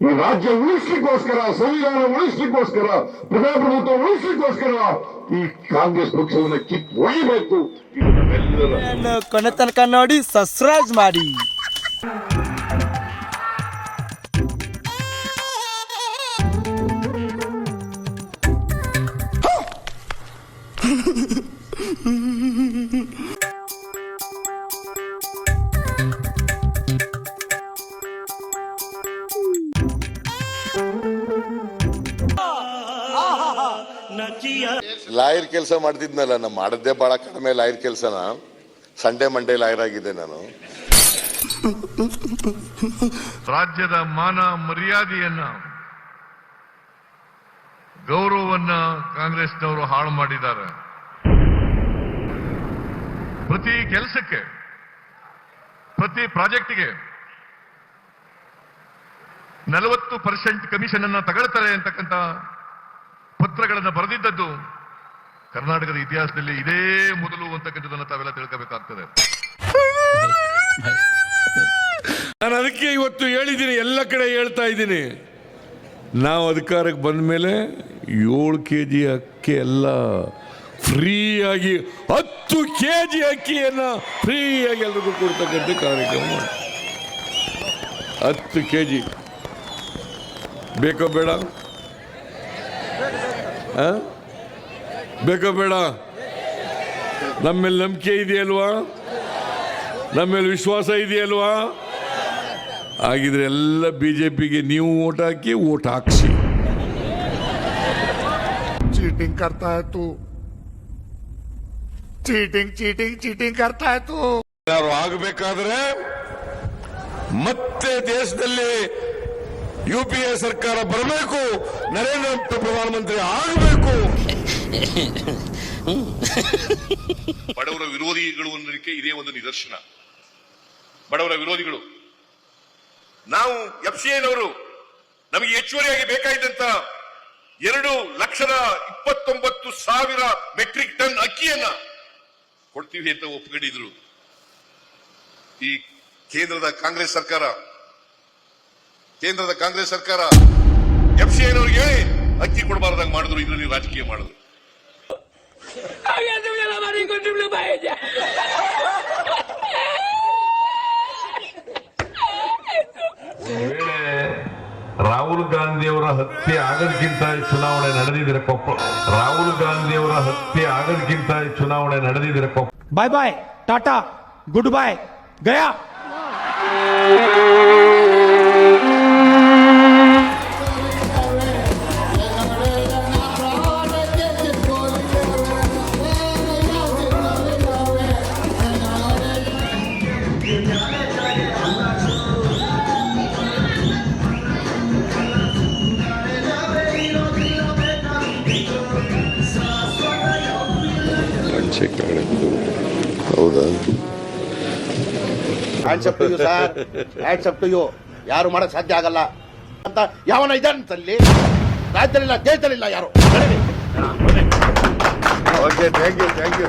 ಈ ರಾಜ್ಯ ಉಳಿಸ್ಲಿಕ್ಕೋಸ್ಕರ ಸಂವಿಧಾನ ಉಳಿಸ್ಲಿಕ್ಕೋಸ್ಕರ ಪ್ರಜಾಪ್ರಭುತ್ವ ಉಳಿಸ್ಲಿಕ್ಕೋಸ್ಕರ ಈ ಕಾಂಗ್ರೆಸ್ ಪಕ್ಷವನ್ನು ಕಿತ್ ಒಯ್ಯಬೇಕು. ಕೊನೆ ತನಕ ನೋಡಿ ಸಬ್ಸ್ಕ್ರೈಬ್ ಮಾಡಿ. ಲಾಯರ್ ಕೆಲಸ ಮಾಡ್ತಿದ್ನಲ್ಲ ನಾನು ಮಾಡದ್ದೇ ಬಹಳ ಕಡಿಮೆ ಲಾಯರ್ ಕೆಲಸನ. ಸಂಡೇ ಮಂಡೇ ಲಾಯರ್ ಆಗಿದ್ದೆ ನಾನು. ರಾಜ್ಯದ ಮಾನ ಮರ್ಯಾದೆಯನ್ನ ಗೌರವವನ್ನ ಕಾಂಗ್ರೆಸ್ನವರು ಹಾಳು ಮಾಡಿದ್ದಾರೆ. ಪ್ರತಿ ಕೆಲಸಕ್ಕೆ ಪ್ರತಿ ಪ್ರಾಜೆಕ್ಟ್ಗೆ ನಲವತ್ತು ಪರ್ಸೆಂಟ್ ಕಮಿಷನ್ ಅನ್ನ ತಗೊಳ್ತಾರೆ ಅಂತಕ್ಕಂಥ ಪತ್ರಗಳನ್ನು ಬರೆದಿದ್ದದ್ದು ಕರ್ನಾಟಕದ ಇತಿಹಾಸದಲ್ಲಿ ಇದೇ ಮೊದಲು ಅಂತಕ್ಕಂಥದ್ದನ್ನು ತಾವೆಲ್ಲ ತಿಳ್ಕೋಬೇಕಾಗ್ತದೆ. ನಾನು ಅದಕ್ಕೆ ಇವತ್ತು ಹೇಳಿದ್ದೀನಿ, ಎಲ್ಲ ಕಡೆ ಹೇಳ್ತಾ ಇದ್ದೀನಿ. ನಾವು ಅಧಿಕಾರಕ್ಕೆ ಬಂದ ಮೇಲೆ ಏಳು ಕೆ ಜಿ ಅಕ್ಕಿ ಎಲ್ಲ ಫ್ರೀಯಾಗಿ, ಹತ್ತು ಕೆ ಜಿ ಅಕ್ಕಿಯನ್ನು ಫ್ರೀಯಾಗಿ ಎಲ್ರಿಗೂ ಕೊಡ್ತಕ್ಕಂಥ ಕಾರ್ಯಕ್ರಮ ಹತ್ತು ಕೆ ಜಿ ಬೇಕೋ ಬೇಡ? ಬೇಕೋ ಬೇಡ. ನಮ್ಮೇಲೆ ನಂಬಿಕೆ ಇದೆಯಲ್ವಾ? ನಮ್ಮ ಮೇಲೆ ವಿಶ್ವಾಸ ಇದೆಯಲ್ವಾ? ಹಾಗಿದ್ರೆ ಎಲ್ಲ ಬಿ ಜೆ ಪಿಗೆ ನೀವು ಓಟ್ ಹಾಕಿ ಓಟ್ ಹಾಕ್ಸಿ. ಚೀಟಿಂಗ್ ಕರ್ತಾ ಇತ್ತು. ಚೀಟಿಂಗ್ ಚೀಟಿಂಗ್ ಚೀಟಿಂಗ್ ಕರ್ತಾ ಇತ್ತು. ಯಾರು ಆಗಬೇಕಾದ್ರೆ ಮತ್ತೆ ದೇಶದಲ್ಲಿ ಯು ಪಿ ಎ ಸರ್ಕಾರ ಬರಬೇಕು, ನರೇಂದ್ರ ಮೋದಿ ಪ್ರಧಾನಮಂತ್ರಿ ಆಗಬೇಕು. ಬಡವರ ವಿರೋಧಿಗಳು ಅನ್ನೋದಕ್ಕೆ ಇದೇ ಒಂದು ನಿದರ್ಶನ. ಬಡವರ ವಿರೋಧಿಗಳು, ನಾವು ಎಫ್ ಸಿ ಐನವರು ನಮಗೆ ಹೆಚ್ಚುವರಿಯಾಗಿ ಬೇಕಾಗಿದ್ದಂತ ಎರಡು ಲಕ್ಷದ ಇಪ್ಪತ್ತೊಂಬತ್ತು ಸಾವಿರ ಮೆಟ್ರಿಕ್ ಟನ್ ಅಕ್ಕಿಯನ್ನ ಕೊಡ್ತೀವಿ ಅಂತ ಒಪ್ಪಿಕೊಂಡಿದ್ರು. ಈ ಕೇಂದ್ರದ ಕಾಂಗ್ರೆಸ್ ಸರ್ಕಾರ ಕೇಂದ್ರದ ಕಾಂಗ್ರೆಸ್ ಸರ್ಕಾರ ಎಫ್ ಸಿ ಐನವ್ರಿಗೆ ಹೇಳಿ ಅಕ್ಕಿ ಕೊಡಬಾರ್ದಂಗೆ ಮಾಡಿದ್ರು ಇದ್ರಲ್ಲಿ ರಾಜಕೀಯ ಮಾಡಿದ್ರು ವೇಳೆ ರಾಹುಲ್ ಗಾಂಧಿಯವರ ಹತ್ಯೆ ಆಗದಕ್ಕಿಂತ ಚುನಾವಣೆ ನಡೆದಿದ್ರೆ ಕೊಪ್ಪ ರಾಹುಲ್ ಗಾಂಧಿಯವರ ಹತ್ಯೆ ಆಗದಕ್ಕಿಂತ ಚುನಾವಣೆ ನಡೆದಿದ್ರೆ Koppa bye bye tata good bye Gaya. ಹೌದಾ? ಹ್ಯಾಂಡ್ಸ್ ಹೌದಾ to you sir hands up to you ಯಾರು ಮಾಡಕ್ ಸಾಧ್ಯ ಆಗಲ್ಲ. ಅಂತ ಯಾವನ ಇದಲ್ಲಿ ರಾಜ್ಯದಲ್ಲಿಲ್ಲ ದೇಶದಲ್ಲಿಲ್ಲ ಯಾರು. Okay thank you thank you